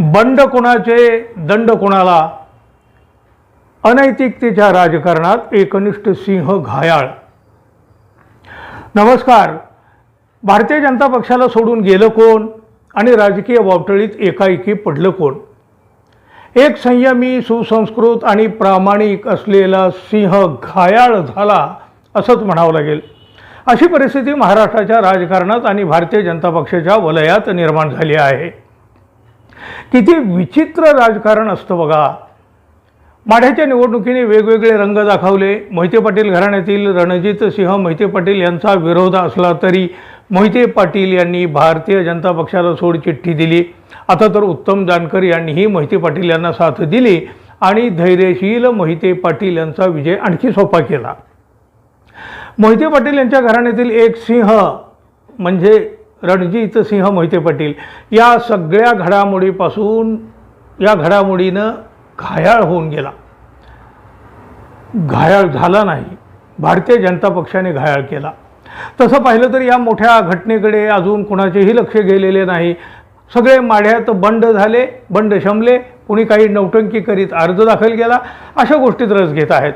बंड कोणाचे दंड कोणाला? अनैतिकतेच्या राजकारणात एकनिष्ठ सिंह घायाळ. नमस्कार. भारतीय जनता पक्षाला सोडून गेलं कोण? आणि राजकीय वावटळीत एकाएकी पडलं कोण? एक संयमी सुसंस्कृत आणि प्रामाणिक असलेला सिंह घायाळ झाला असंच म्हणावं लागेल. अशी परिस्थिती महाराष्ट्राच्या राजकारणात आणि भारतीय जनता पक्षाच्या वलयात निर्माण झाली आहे. किती विचित्र राजकारण असतं बघा. माढ्याच्या निवडणुकीने वेगवेगळे रंग दाखवले. मोहिते पाटील घराण्यातील रणजित सिंह मोहिते पाटील यांचा विरोध असला तरी मोहिते पाटील यांनी भारतीय जनता पक्षाला सोडचिठ्ठी दिली. आता तर उत्तम जानकर यांनीही मोहिते पाटील यांना साथ दिली आणि धैर्यशील मोहिते पाटील यांचा विजय आणखी सोपा केला. मोहिते पाटील यांच्या घराण्यातील एक सिंह म्हणजे रणजित सिंह मोहिते पाटील या सगळ्या घडामोडीपासून या घडामोडीनं घायाळ होऊन गेला. घायाळ झाला नाही. भारतीय जनता पक्षाने घायाळ केला. तसं पाहिलं तर या मोठ्या घटनेकडे अजून कुणाचेही लक्ष गेलेले नाही. सगळे माढ्यात बंड झाले बंड शमले कुणी काही नौटंकी करीत अर्ज दाखल केला अशा गोष्टीत रस घेत आहेत.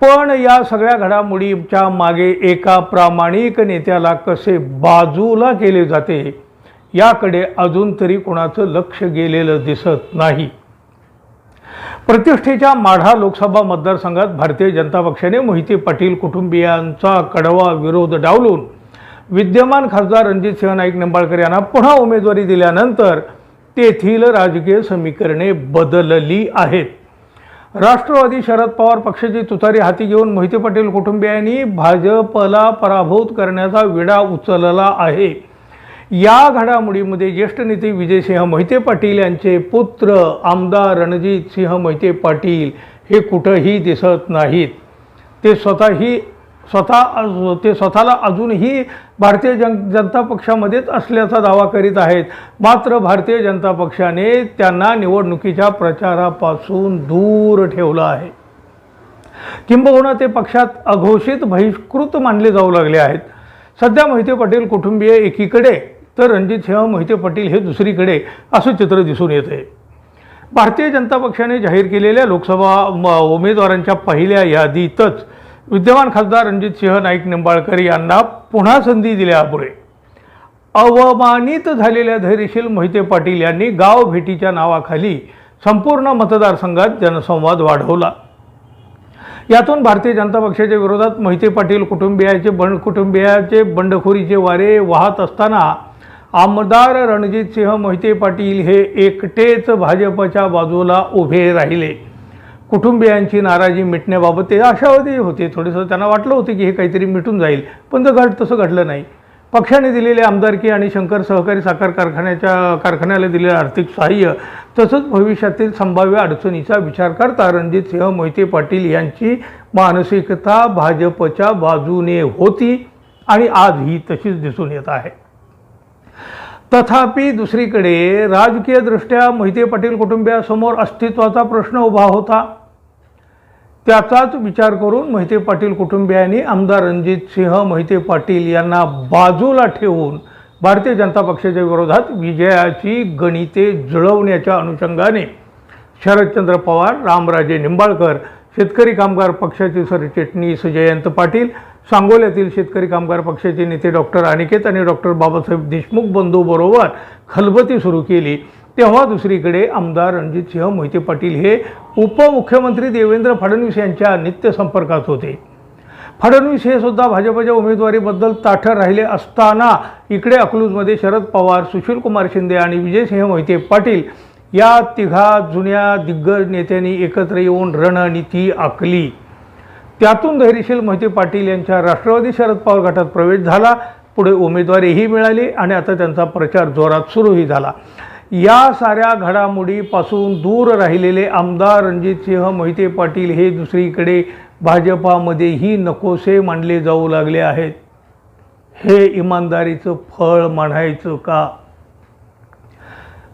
पण या सगळ्या घडामोडीच्या मागे एका प्रामाणिक नेत्याला कसे बाजूला केले जाते याकडे अजून तरी कोणाचं लक्ष गेलेलं दिसत नाही. प्रतिष्ठेच्या माढा लोकसभा मतदारसंघात भारतीय जनता पक्षाने मोहिते पाटील कुटुंबियांचा कडवा विरोध डावलून विद्यमान खासदार रणजित सिंह नाईक निंबाळकर यांना पुन्हा उमेदवारी दिल्यानंतर तेथील राजकीय समीकरणे बदलली आहेत. राष्ट्रवादी शरद पवार पक्षाची तुतारी हाती घेऊन मोहिते पाटील कुटुंबियांनी भाजपला पराभूत करण्याचा विडा उचलला आहे. या घडामोडीमध्ये ज्येष्ठ नेते विजयसिंह मोहिते पाटील यांचे पुत्र आमदार रणजित सिंह मोहिते पाटील हे कुठंही दिसत नाहीत. ते स्वतःही स्वतः ते स्वतःला अजूनही भारतीय जन जनता पक्षामध्येच असल्याचा दावा करीत आहेत. मात्र भारतीय जनता पक्षाने त्यांना निवडणुकीच्या प्रचारापासून दूर ठेवलं आहे. किंबहुना ते पक्षात अघोषित बहिष्कृत मानले जाऊ लागले आहेत. सध्या मोहिते पाटील कुटुंबीय एकीकडे तर रणजित सिंह मोहिते पाटील हे दुसरीकडे असं चित्र दिसून येते आहे भारतीय जनता पक्षाने जाहीर केलेल्या लोकसभा म- उमेदवारांच्या पहिल्या यादीतच विद्यमान खासदार रणजित सिंह नाईक निंबाळकर यांना पुन्हा संधी दिल्यापुढे अवमानित झालेल्या धैर्यशील मोहिते पाटील यांनी गाव भेटीच्या नावाखाली संपूर्ण मतदारसंघात जनसंवाद वाढवला. यातून भारतीय जनता पक्षाच्या विरोधात मोहिते पाटील कुटुंबियाचे बंड कुटुंबियाचे बंडखोरीचे वारे वाहत असताना आमदार रणजित सिंह मोहिते पाटील हे एकटेच भाजपच्या बाजूला उभे राहिले. कुटुंबियांची नाराजी मिटण्याबाबत ते आशावादी होते. थोडंसं त्यांना वाटलं होतं की हे काहीतरी मिटून जाईल पण तर घट तसं घडलं नाही. पक्षाने दिलेले आमदारकी आणि शंकर सहकारी साखर कारखान्याच्या कारखान्याला दिलेलं आर्थिक सहाय्य तसंच भविष्यातील संभाव्य अडचणीचा विचार करता रणजित सिंह मोहिते पाटील यांची मानसिकता भाजपच्या बाजूने होती आणि आज ही तशीच दिसून येत आहे. तथापि दुसरीकडे राजकीयदृष्ट्या मोहिते पाटील कुटुंबियासमोर अस्तित्वाचा प्रश्न उभा होता. त्याचाच विचार करून मोहिते पाटील कुटुंबियांनी आमदार रणजित सिंह मोहिते पाटील यांना बाजूला ठेवून भारतीय जनता पक्षाच्या विरोधात विजयाची गणिते जुळवण्याच्या अनुषंगाने शरदचंद्र पवार रामराजे निंबाळकर शेतकरी कामगार पक्षाचे सरचिटणीस जयंत पाटील सांगोल्यातील शेतकरी कामगार पक्षाचे नेते डॉक्टर अनिकेत आणि डॉक्टर बाबासाहेब देशमुख बंधूबरोबर खलबती सुरू केली. तेव्हा दुसरीकडे आमदार रणजितसिंह मोहिते पाटील हे उपमुख्यमंत्री देवेंद्र फडणवीस यांच्या नित्य संपर्कात होते. फडणवीस हे सुद्धा भाजपच्या उमेदवारीबद्दल ताठर राहिले असताना इकडे अकलूजमध्ये शरद पवार सुशीलकुमार शिंदे आणि विजयसिंह मोहिते पाटील या तिघा जुन्या दिग्गज नेत्यांनी एकत्र येऊन रणनीती आखली. त्यातून धैर्यशील मोहिते पाटील यांच्या राष्ट्रवादी शरद पवार गटात प्रवेश झाला. पुढे उमेदवारीही मिळाली आणि आता त्यांचा प्रचार जोरात सुरूही झाला. या साऱ्या घडामोडीपासून दूर राहिलेले आमदार रणजितसिंह मोहिते पाटील हे दुसरीकडे भाजपामध्येही नकोसे मानले जाऊ लागले आहेत. हे इमानदारीचं फळ मानायचं का?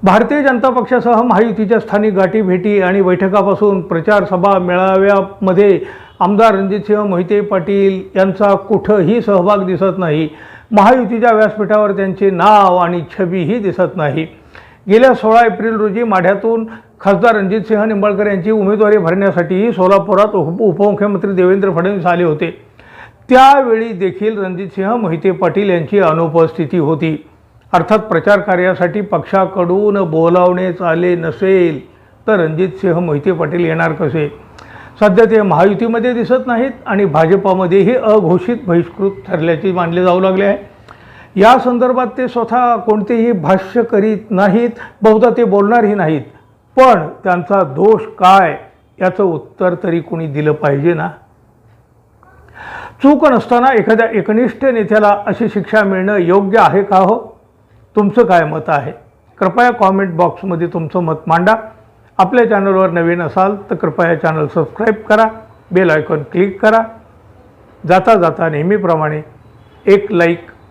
भारतीय जनता पक्षासह महायुतीच्या स्थानिक गाठीभेटी आणि बैठकापासून प्रचार सभा मेळाव्यामध्ये आमदार रणजितसिंह मोहिते पाटील यांचा कुठंही सहभाग दिसत नाही. महायुतीच्या व्यासपीठावर त्यांचे नाव आणि छबीही दिसत नाही. गेल्या सोळा एप्रिल रोजी माढ्यातून खासदार रणजितसिंह निंबाळकर यांची उमेदवारी भरण्यासाठी सोलापुरात उप उपमुख्यमंत्री देवेंद्र फडणवीस आले होते. त्यावेळी देखील रणजितसिंह मोहिते पाटील यांची अनुपस्थिती होती. अर्थात प्रचार कार्यासाठी पक्षाकडून बोलावणे आले नसेल तर रणजितसिंह मोहिते पाटील येणार कसे? सध्या ते महायुतीमध्ये दिसत नाहीत आणि भाजपामध्येही अघोषित बहिष्कृत ठरल्याचे मानले जाऊ लागले आहे. या संदर्भात ते स्वतः कोणतेही भाष्य करीत नाहीत बहुधा ते बोलणारही नाहीत. पण त्यांचा दोष काय याचं उत्तर तरी कोणी दिलं पाहिजे ना? चूक नसताना एखाद्या एकनिष्ठ नेत्याला अशी शिक्षा मिळणं योग्य आहे का हो? तुमचं काय मत आहे? कृपया कॉमेंट बॉक्समध्ये तुमचं मत मांडा. आपल्या चॅनलवर नवीन असाल तर कृपया चॅनल सबस्क्राईब करा. बेल आयकॉन क्लिक करा. जाता जाता नेहमीप्रमाणे एक लाईक